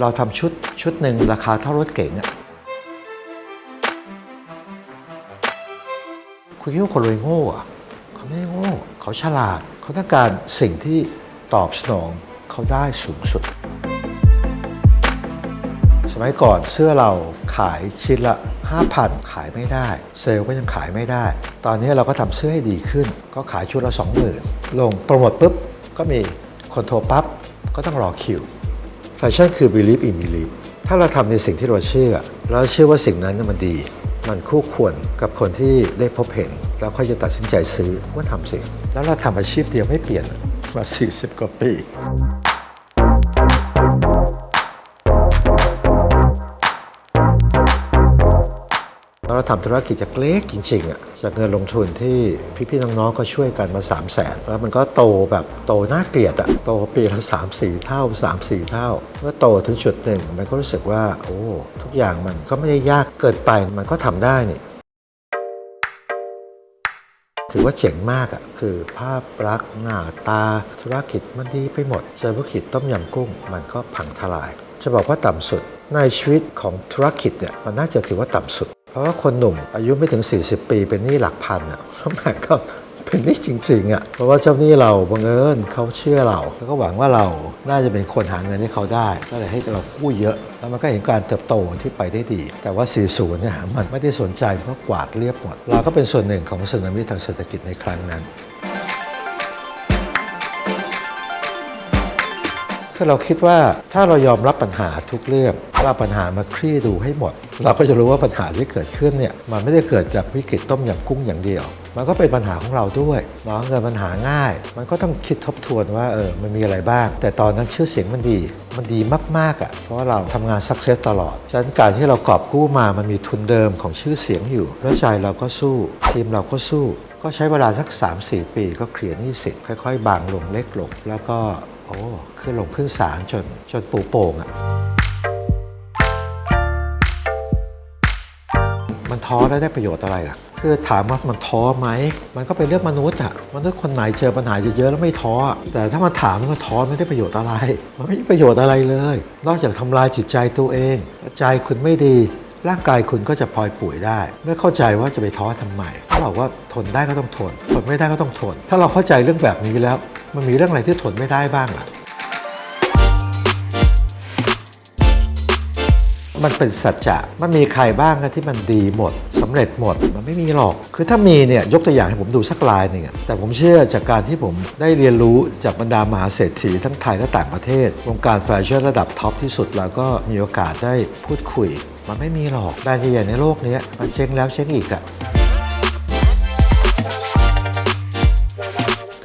เราทำชุดชุดหนึ่งราคาเท่ารถเก๋งอะคุณคิดว่าคนรวยโง่อะเขาไม่โง่ เขาฉลาด เขาต้องการสิ่งที่ตอบสนองเขาได้สูงสุด สมัยก่อนเสื้อเราขายชิ้นละ5,000 ขายไม่ได้ เซลล์ก็ยังขายไม่ได้ ตอนนี้เราก็ทำเสื้อให้ดีขึ้น ก็ขายชุดละ20,000ลงโปรโมทปุ๊บ ก็มีคนโทรปั๊บ ก็ต้องรอคิว แฟชั่นคือ believe in believe ถ้าเราทำในสิ่งที่เราเชื่อ แล้วเชื่อว่าสิ่งนั้นน่ะมันดี มันคู่ควรกับคนที่ได้พบเห็น แล้วค่อยจะตัดสินใจซื้อว่าทำสิแล้วเราทำอาชีพเดียวไม่เปลี่ยนมา 40 กว่าปี ทำธุรกิจจากเล็กจริงๆอะจากเงินลงทุนที่พี่ๆน้องๆก็ช่วยกันมา3 0 0แสนแล้วมันก็โตแบบโตน่าเกลียดอะโตปีละ3 4 เท่า 3 4 เท่าเมื่อโตถึงจุดหนึ่งมันก็รู้สึกว่า โอ้ทุกอย่างมันก็ไม่ได้ยากเกินไปมันก็ทำได้นี่ถือว่าเจ๋งมากอะ่ะคือภาพลักษณ์หน้าตาธุรกิจมันดีไปหมดเจอธุรกิจต้มยำกุ้ง มันก็พังทลาย จะบอกว่าต่ำสุดในชีวิตของธุรกิจเนี่ยมันน่าจะถือว่าต่ำสุด เพราะว่าคนหนุ่มอายุไม่ถึง 40 ปีเป็นหนี้หลักพันอะ่ะสมัยก็เป็นหนี้จริงๆอะเพราะว่าเจ้าหนี้เราบังเอิญเขาเชื่อเราแล้วก็หวังว่าเราน่าจะเป็นคนหาเงินให้เขาได้ ก็เลยให้เรากู้เยอะ แล้วมันก็เห็นการเติบโตที่ไปได้ดี แต่ว่า 40 เนี่ยมันไม่ได้สนใจเพราะกวาดเรียบหมดเราก็เป็นส่วนหนึ่งของสึนามิทางเศรษฐกิจในครั้งนั้น คือเราคิดว่าถ้าเรายอมรับปัญหาทุกเรื่องเอาปัญหามาคลี่ดูให้หมด เราก็จะรู้ว่าปัญหาที่เกิดขึ้นเนี่ยมันไม่ได้เกิดจากวิกฤตต้มยำกุ้งอย่างเดียว มันก็เป็นปัญหาของเราด้วยน้องเงินปัญหาง่าย มันก็ต้องคิดทบทวนว่าเออมันมีอะไรบ้าง แต่ตอนนั้นชื่อเสียงมันดี มันดีมากๆอะเพราะว่าเราทำงานสักเซสตลอดฉะนั้นการที่เรากอบกู้มามันมีทุนเดิมของชื่อเสียงอยู่แล้วใจเราก็สู้ทีมเราก็สู้ก็ใช้เวลาสัก 3-4 ปีก็เคลียร์หนี้สินค่อย ๆ บางลงเล็กลงแล้วก็ อ้ขึ้นลงขึ้นศาลจนจนปูโป่งอะ่ะมันท้อแล้วได้ประโยชน์อะไรล่ะ คือถามว่ามันท้อไหม มันก็เป็นเรื่องมนุษย์อะมนุษย์คนไหนเจอปัญหาเยอะๆแล้วไม่ท้อ แต่ถ้ามันถามว่าท้อไม่ได้ประโยชน์อะไร มันไม่มีประโยชน์อะไรเลย นอกจากทำลายจิตใจตัวเอง ใจคุณไม่ดี ร่างกายคุณก็จะพลอยป่วยได้ ไม่เข้าใจว่าจะไปท้อทำไมถ้าบอกว่าทนได้ก็ต้องทน ทนไม่ได้ก็ต้องทน ถ้าเราเข้าใจเรื่องแบบนี้แล้ว มันมีเรื่องอะไรที่ทนไม่ได้บ้างล่ะ มันเป็นสัจจะ มันมีใครบ้างนะที่มันดีหมดสำเร็จหมด มันไม่มีหรอก คือถ้ามีเนี่ยยกตัวอย่างให้ผมดูสักลายหนึ่งอะแต่ผมเชื่อจากการที่ผมได้เรียนรู้จากบรรดามหาเศรษฐีทั้งไทยและต่างประเทศ วงการแฟชั่นระดับท็อปที่สุดแล้วก็มีโอกาสได้พูดคุย มันไม่มีหรอกแบรนด์ใหญ่ๆในโลกนี้มันเจ๊งแล้วเจ๊งอีกอะ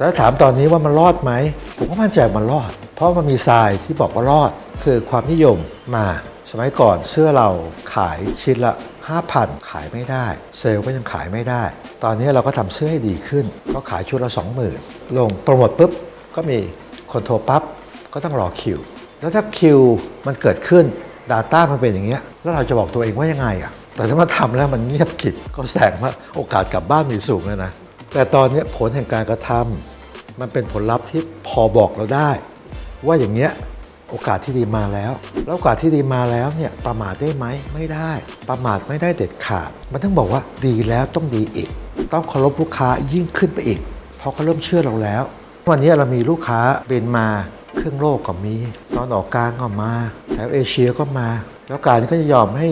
ถ้าถามตอนนี้ว่ามันรอดไหมผมก็มั่นใจมันรอด เพราะมันมีทรายที่บอกว่ารอด คือความนิยมมาสมัยก่อนเสื้อเราขายชิ้นละ 5,000 ขายไม่ได้ เซลล์ก็ยังขายไม่ได้ ตอนนี้เราก็ทำเสื้อให้ดีขึ้น ก็ขายชุดละ 20,000 ลงโปรโมทปุ๊บ ก็มีคนโทรปั๊บ ก็ต้องรอคิว แล้วถ้าคิวมันเกิดขึ้น Data มันเป็นอย่างเงี้ย แล้วเราจะบอกตัวเองว่ายังไงอะแต่ถ้ามาทำแล้วมันเงียบกริบก็แสดงว่าโอกาสกลับบ้านมีสูงแล้วนะ แต่ตอนนี้ผลแห่งการกระทำมันเป็นผลลัพธ์ที่พอบอกเราได้ ว่าอย่างเงี้ยโอกาสที่ดีมาแล้ว แล้วโอกาสที่ดีมาแล้วเนี่ยประมาทได้ไหมไม่ได้ ประมาทไม่ได้เด็ดขาด มันต้องบอกว่าดีแล้วต้องดีอีก ต้องเคารพลูกค้ายิ่งขึ้นไปอีก เพราะเขาเริ่มเชื่อเราแล้ว วันนี้เรามีลูกค้าเบนมาเครึ่องโลกก็มี ตอนออกกลางก็มาแถวเอเชียก็มา แล้วการก็จะยอมให้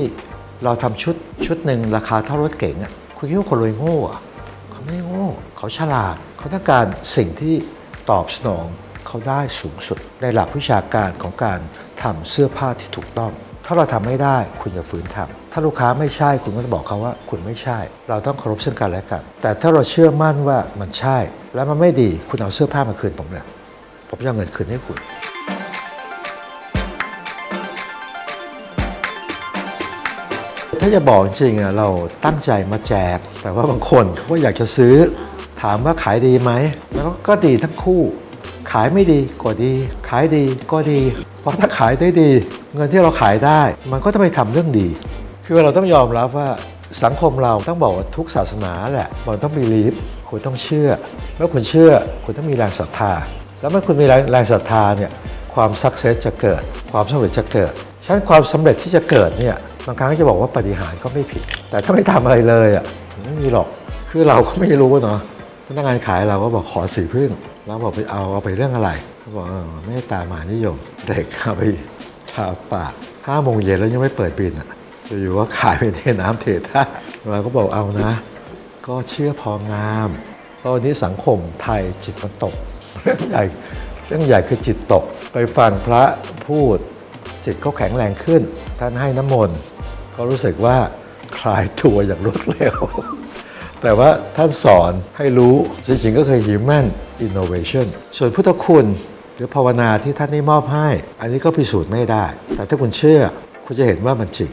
เราทำชุดชุดหนึ่งราคาเท่ารถเก๋งอะคุณคิดว่าคนรวยโง่เหรอะเขาไม่โง่ เขาฉลาด เขาต้องการสิ่งที่ตอบสนองเขาได้สูงสุด ในหลักวิชาการของการทำเสื้อผ้าที่ถูกต้อง ถ้าเราทำไม่ได้คุณอย่าฝืนทำถ้าลูกค้าไม่ใช่คุณก็จะบอกเขาว่า คุณไม่ใช่ เราต้องเคารพซึ่งกันและกัน แต่ถ้าเราเชื่อมั่นว่ามันใช่ แล้วมันไม่ดีคุณเอาเสื้อผ้ามาคืนผมเลยผมจะเอาเงินคืนให้คุณาจะบอกจริงๆเราตั้งใจมาแจก แต่ว่าบางคนเขาอยากจะซื้อ ถามว่าขายดีไหมแล้วก็ดีทั้งคู่ ขายไม่ดีก็ดี ขายดีก็ดี เพราะถ้าขายได้ดี เงินที่เราขายได้ มันก็ต้องไปทำเรื่องดี คือเราต้องยอมรับว่าสังคมเราต้องบอกว่าทุกศาสนาแหละมันต้องมีลีฟคุณต้องเชื่อ เมื่อคุณเชื่อคุณต้องมีแรงศรัทธา แล้วเมื่อคุณมีแรงศรัทธาเนี่ยความสักเซสจะเกิด ความสำเร็จจะเกิดฉะนั้นความสำเร็จที่จะเกิดเนี่ย บางครั้งจะบอกว่าปฏิหารก็ไม่ผิด แต่ถ้าไม่ทำอะไรเลยอะไม่มีหรอกคือเราก็ไม่รู้เนาะพนักงานขายเราก็บอกขอสีพึ่งแล้วบอกไปเอาเอาไปเรื่องอะไรเขาบอกไม่ตามหานิยมเด็กเอาไปทาปากห้าโมงเย็นแล้วยังไม่เปิดบินอะอยู่ว่าขายไปเทน้ำเทท่าเราก็บอกเอานะ ก็เชื่อพองามเพราะวันนี้สังคมไทยจิตมันตกเรื่องใหญ่เรื่องใหญ่คือจิตตก ไปฟังพระพูดจิตเขาแข็งแรงขึ้น ท่านให้น้ำมนต์ เขารู้สึกว่าคลายตัวอย่างรวดเร็ว แต่ว่าท่านสอนให้รู้จริงๆก็คือ human innovation ส่วนพุทธคุณหรือภาวนาที่ท่านได้มอบให้ อันนี้ก็พิสูจน์ไม่ได้ แต่ถ้าคุณเชื่อคุณจะเห็นว่ามันจริง